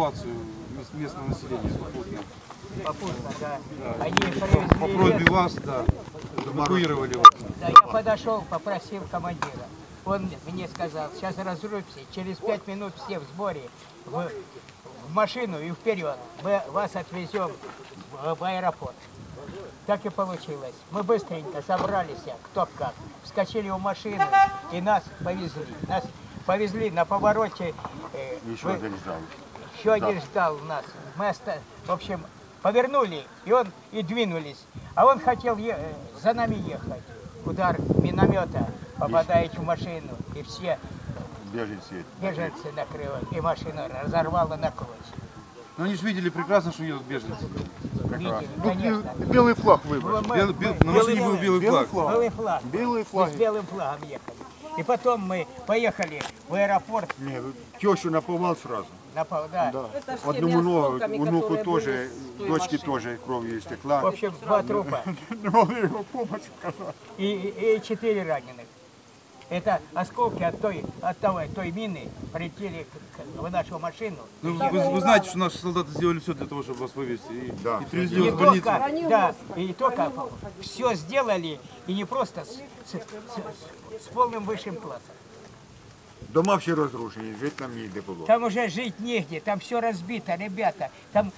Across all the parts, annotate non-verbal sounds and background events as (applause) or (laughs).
эвакуацию мес- местного населения попутно. Попутно, да. Да. Они По, просьбе вас, да, эвакуировали вас. Да, я подошел, попросил командира. Он мне сказал, сейчас разрубимся, через пять минут все в сборе, в, в машину и вперед. Мы вас отвезем в, в аэропорт. Так и получилось. Мы быстренько собрались, кто как, вскочили в машину и нас повезли. Нас повезли на повороте. э, Еще вы-. Еще один ждал нас. Мы, в общем, повернули, и он и двинулись. А он хотел е- э, за нами ехать. Удар миномета попадает в машину, и все Беженцы. беженцы накрыло, и машину разорвало на клочья. Но они же видели прекрасно, что едут беженцы. Видели, Ну, конечно. белый флаг выбрали. Мы- Бел- на машине был белый белый флаг. флаг. Белый флаг. Белые Мы с белым флагом ехали. И потом мы поехали в аэропорт Не, тещу наповал сразу. На пол- да. Да. Это ж Одному теми ногу, внуку тоже, были с той дочке машины. тоже кровью В истекла. общем, два трупа (laughs) Не могли его помочь оказать. и, и- и четыре раненых. Это осколки от той, от того, той мины прилетели к- к- в нашу машину. Ну, вы, вы знаете, что наши солдаты сделали все для того, чтобы вас вывести. И, Да. и привезли вас в больницу. только, да, и не только все сделали, и не просто с, с- с- с полным высшим классом. Дома всі розрушені, жити нам ніде було. Там уже жить негде, там все разбито, ребята. Там,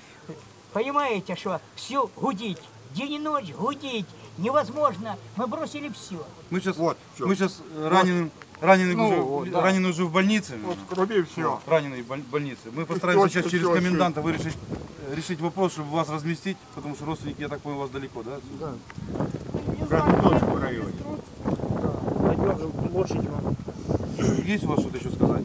понимаете, что все гудить, день и ночь гудить невозможно. Мы бросили все. Мы сейчас, Вот, всё. мы сейчас раненым, раненый, Ну, уже, вот, да. раненый уже в больнице. От крові все. раненый в боль- больнице. Мы постараемся Точно, сейчас через точно. коменданта вырешить, э, решить вопрос, чтобы вас разместить, потому что родственники, я так понял, у вас далеко, да? отсюда? В Краснодонському районі. Есть у вас что-то еще сказать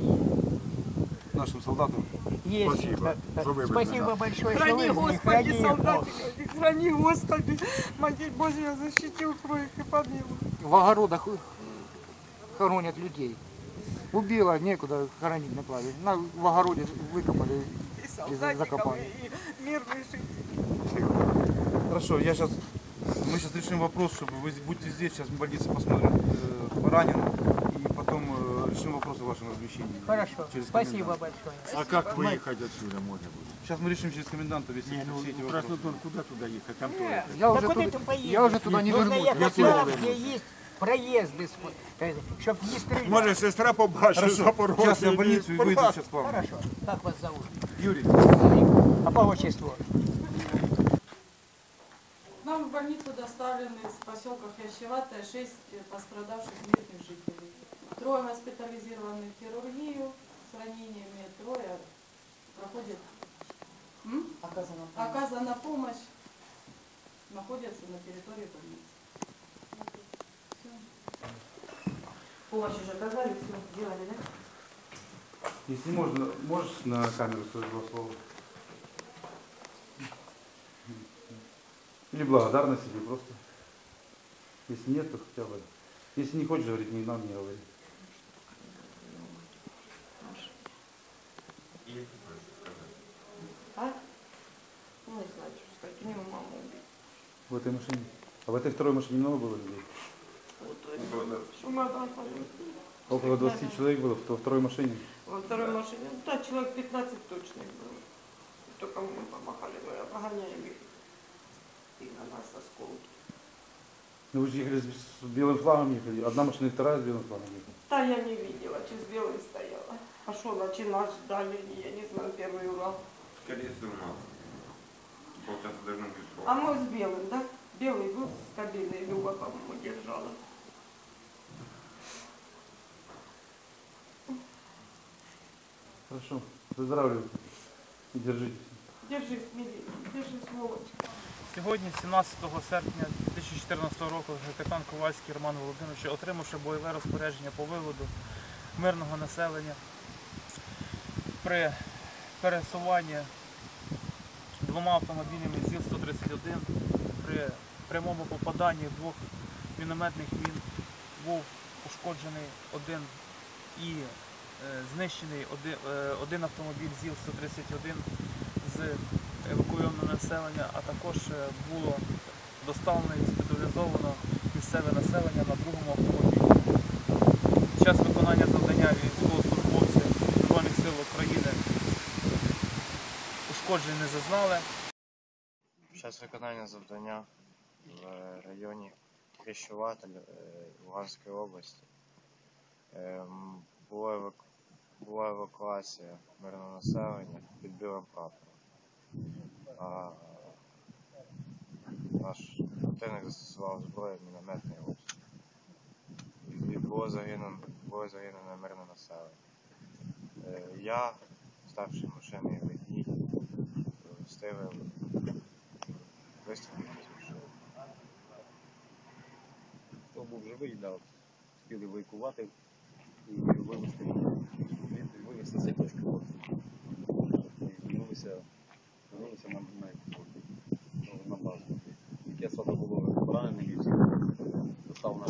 нашим солдатам? Есть. Спасибо, что вы Спасибо большое, Храни, Господи, солдаты, храни, Господи, Матерь Божья, защити, укрой их и помилуй. в огородах хоронят людей. Убило, некуда хоронить на плаве. На, в огороде выкопали. И солдатиков, закопали. и жителей. Хорошо, я сейчас, мы сейчас решим вопрос, чтобы вы будьте здесь, сейчас в больнице посмотрим э, раненых, и потом э, решим вопрос о вашем размещении. Хорошо, Через спасибо коменданта. большое. А как выехать отсюда можно будет? Сейчас мы решим через коменданта вести Не, ну все эти в вопросы. Краснодон куда туда ехать? Там тоже. Я Так уже, вот туда, я уже туда не Нужно вернусь. там, вернусь. где есть проезды, чтобы не стрелять. Може, сестра побачить Запорожжя. сейчас я в і и выйду сейчас к вам. Хорошо. Как вас зовут? Юрий. А по отчеству? Нам в больницу доставлены из поселка Хрящеватая 6 пострадавших мирных жителей. Трое госпитализированы в хирургию с ранениями, трое проходят М? оказана помощь, находятся на территории больницы. Помощь уже оказали, все делали, да? Если можно, можешь на камеру сказать два слова? Или благодарность, или просто. Если нет, то хотя бы. Если не хочешь говорить, не нам не говори. А? Ну, не знаю, что сказать, у него маму убили. В этой машине. А в этой второй машине много было людей? Вот, пойдет. Около 20 человек было во второй машине. Во второй машине, ну, да, человек 15 точно их было. Только мы помахали, мы обгоняем их. И на нас осколки. Ну вы же ехали с, с белым флагом ехали. Одна машина и вторая с белым флагом ехали. Да, я не видела, через белый стояла. А что, начинать ждали, я не знаю, первый Урал. Скорее всего, у нас. Полчаса должно быть А мы с белым, да? Белый был с кабиной, Люба, по-моему, держала. Хорошо. Выздоравливайте. И держитесь. Держись, милый, держись, Вовочка. Сьогодні, 17 серпня 2014 року, капітан Ковальський Роман Володимирович, отримавши бойове розпорядження по виводу мирного населення при пересуванні двома автомобілями ЗІЛ-131 при прямому попаданні двох мінометних мін був ушкоджений один і е, знищений один, е, автомобіль ЗІЛ-131 з евакуйоване населення, а також е, було доставлено і госпіталізовано місцеве населення на другому автомобілі. Час виконання завдання військовослужбовці ушкоджень не зазнали. Під час виконання завдання в районі Хрещуватель е, Луганської області ем, була, евакуація мирного населення під білим прапором. Наш противник застосував зброю мінометний обстріл. І було загинено мирне населення. Е, Я, ставши машиною частини виступів розміщували. Хто був живий, да, от, хотіли вайкувати і вивезти вивезти за кишки. І вернулися, вернулися на, на, ну, на базу. Я саме було поранений і доставив на